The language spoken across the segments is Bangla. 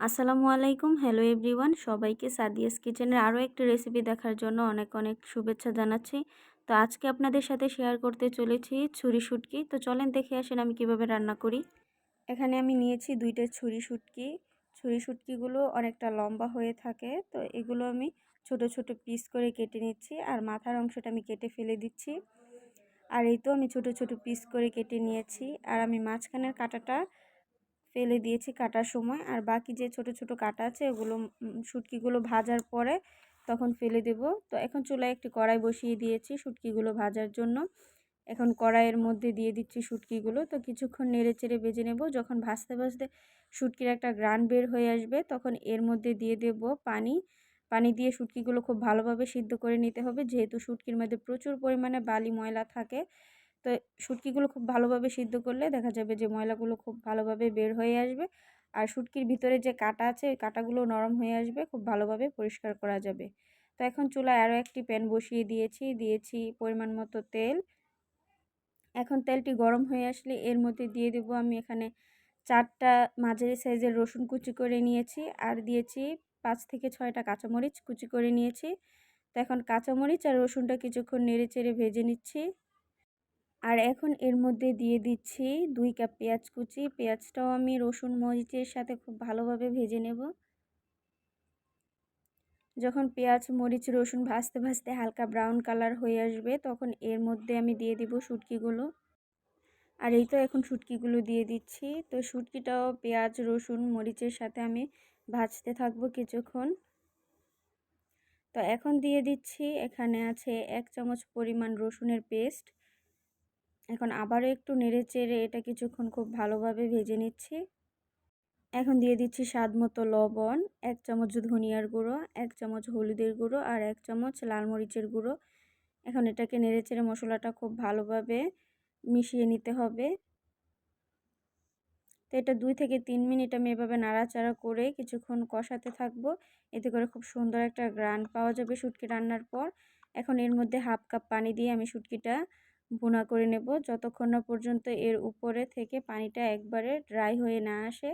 আসসালামু আলাইকুম। হ্যালো এভরিওয়ান সবাইকে সাদিয়াস কিচেনের আরও একটি রেসিপি দেখার জন্য অনেক অনেক শুভেচ্ছা জানাচ্ছি। তো আজকে আপনাদের সাথে শেয়ার করতে চলেছি ছুরি শুটকি। তো চলেন দেখে আসেন আমি কীভাবে রান্না করি। এখানে আমি নিয়েছি দুইটা ছুরি শুটকি। ছুরি শুটকিগুলো অনেকটা লম্বা হয়ে থাকে। তো এগুলো আমি ছোট ছোট পিস করে কেটে নিচ্ছি আর মাথার অংশটা আমি কেটে ফেলে দিচ্ছি। আর এই তো আমি ছোট ছোট পিস করে কেটে নিয়েছি। আর আমি মাঝখানের কাটাটা ফেলে দিয়েছি কাটার সময়। আর বাকি যে ছোট ছোট কাটা আছে, ওগুলো শুটকিগুলো ভাজার পরে তখন ফেলে দেব। তো এখন চুলায় একটি কড়াই বসিয়ে দিয়েছি শুটকিগুলো ভাজার জন্য। এখন কড়াইয়ের মধ্যে দিয়ে দিচ্ছি শুটকিগুলো। তো কিছুক্ষণ নেড়ে চেড়ে বেজে নেব। যখন ভাজতে ভাজতে শুটকির একটা গ্রান বের হয়ে আসবে, তখন এর মধ্যে দিয়ে দেব পানি। পানি দিয়ে শুটকিগুলো খুব ভালোভাবে সিদ্ধ করে নিতে হবে। যেহেতু শুটকির মধ্যে প্রচুর পরিমাণে বালি ময়লা থাকে তো শুটকিগুলো খুব ভালোভাবে সিদ্ধ করলে দেখা যাবে যে ময়লাগুলো খুব ভালোভাবে বের হয়ে আসবে। আর শুটকির ভিতরে যে কাটা আছে, ওই কাটাগুলো নরম হয়ে আসবে, খুব ভালোভাবে পরিষ্কার করা যাবে। তো এখন চুলায় আরও একটি প্যান বসিয়ে দিয়েছি দিয়েছি পরিমাণ মতো তেল। এখন তেলটি গরম হয়ে আসলে এর মধ্যে দিয়ে দেব আমি এখানে চারটা মাঝারি সাইজের রসুন কুচি করে নিয়েছি, আর দিয়েছি পাঁচ থেকে ছয়টা কাঁচামরিচ কুচি করে নিয়েছি। তো এখন কাঁচামরিচ আর রসুনটা কিছুক্ষণ নেড়ে চেড়ে ভেজে নিচ্ছি। আর এখন এর মধ্যে দিয়ে দিচ্ছি দুই কাপ পেঁয়াজ কুচি। পেঁয়াজটাও আমি রসুন, মরিচের সাথে খুব ভালোভাবে ভেজে নেব। যখন পেঁয়াজ, মরিচ, রসুন ভাজতে ভাজতে হালকা ব্রাউন কালার হয়ে আসবে, তখন এর মধ্যে আমি দিয়ে দিব শুটকিগুলো। আর এই তো এখন শুটকিগুলো দিয়ে দিচ্ছি। তো শুটকিটাও পেঁয়াজ, রসুন, মরিচের সাথে আমি ভাজতে থাকব কিছুক্ষণ। তো এখন দিয়ে দিচ্ছি, এখানে আছে এক চামচ পরিমাণ রসুনের পেস্ট। এখন আবারও একটু নেড়ে চেড়ে এটা কিছুক্ষণ খুব ভালোভাবে ভেজে নিচ্ছি। এখন দিয়ে দিচ্ছি স্বাদ মতো লবণ, এক চামচ ধনিয়ার গুঁড়ো, এক চামচ হলুদের গুঁড়ো আর এক চামচ লাল মরিচের গুঁড়ো। এখন এটাকে নেড়ে চেড়ে মশলাটা খুব ভালোভাবে মিশিয়ে নিতে হবে। তো এটা দুই থেকে তিন মিনিট আমি এভাবে নাড়াচাড়া করে কিছুক্ষণ কষাতে থাকব। এতে করে খুব সুন্দর একটা গ্রান পাওয়া যাবে শুটকি রান্নার পর। এখন এর মধ্যে হাফ কাপ পানি দিয়ে আমি শুটকিটা ভুনা করে নেব। যতক্ষণ না পর্যন্ত এর উপরে থেকে পানিটা একবারে ড্রাই হয়ে না আসে,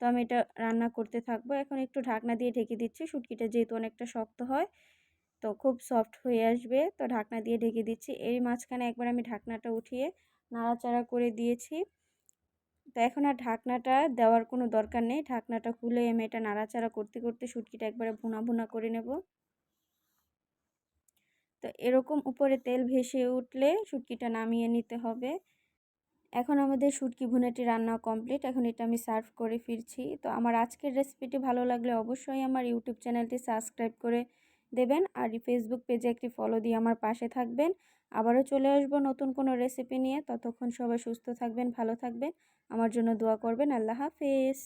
তো আমি এটা রান্না করতে থাকব। এখন একটু ঢাকনা দিয়ে ঢেকে দিচ্ছি। শুটকিটা যেহেতু অনেকটা শক্ত হয়, তো খুব সফট হয়ে আসবে। তো ঢাকনা দিয়ে ঢেকে দিচ্ছি। এর মাঝখানে একবার আমি ঢাকনাটা উঠিয়ে নাড়াচাড়া করে দিয়েছি। তো এখন আর ঢাকনাটা দেওয়ার কোনো দরকার নেই। ঢাকনাটা খুলে আমি এটা নাড়াচাড়া করতে করতে শুটকিটা একবারে ভুনা ভুনা করে নেব। তো এরকম উপরে তেল ভেসে উঠলে শুটকিটা নামিয়ে নিতে হবে। এখন আমাদের শুটকি ভুনাটি রান্না কমপ্লিট। এখন এটা আমি সার্ভ করে ফিরছি। তো আমার আজকের রেসিপিটি ভালো লাগলে অবশ্যই আমার ইউটিউব চ্যানেলটি সাবস্ক্রাইব করে দেবেন। আর ফেসবুক পেজে একটি ফলো দিয়ে আমার পাশে থাকবেন। আবারও চলে আসব নতুন কোনো রেসিপি নিয়ে। ততক্ষণ সবাই সুস্থ থাকবেন, ভালো থাকবেন। আমার জন্য দোয়া করবেন। আল্লাহ হাফেজ।